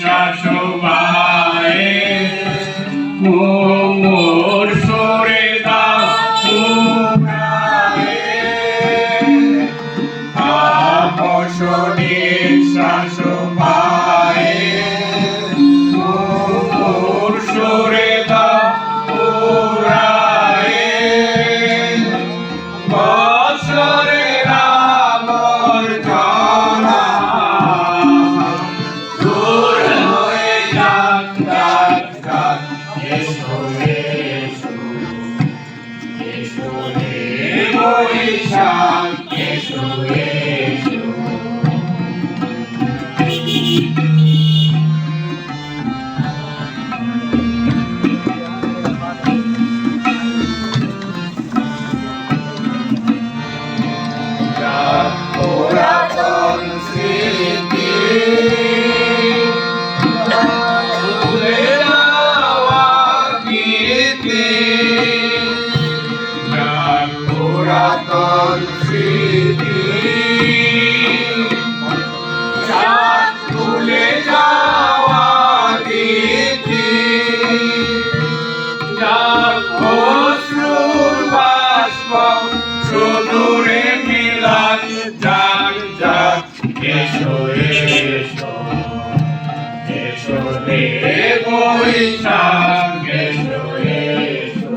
শাশুবায়ে মোর সরে আপসনি শাশুবায়ে মোর সরে দা যাক যাক এসো এসো এসো রে সুদূরে মিলান যাক যাক এসো এসো এসো রে বৈশাখ এসো এসো।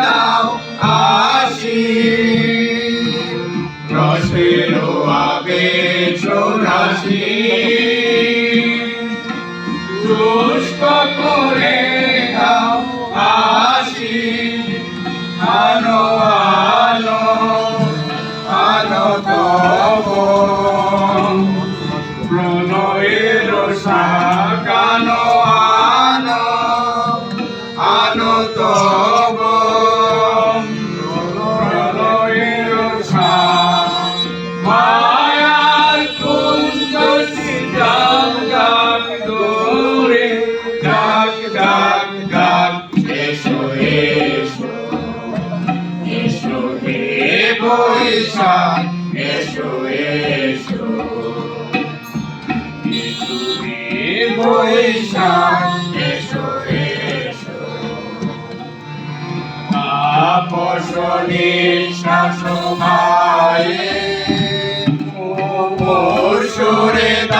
দাও আসি রসের আবে সোনাশি আপসনে শাসমায়ে সুরে দাও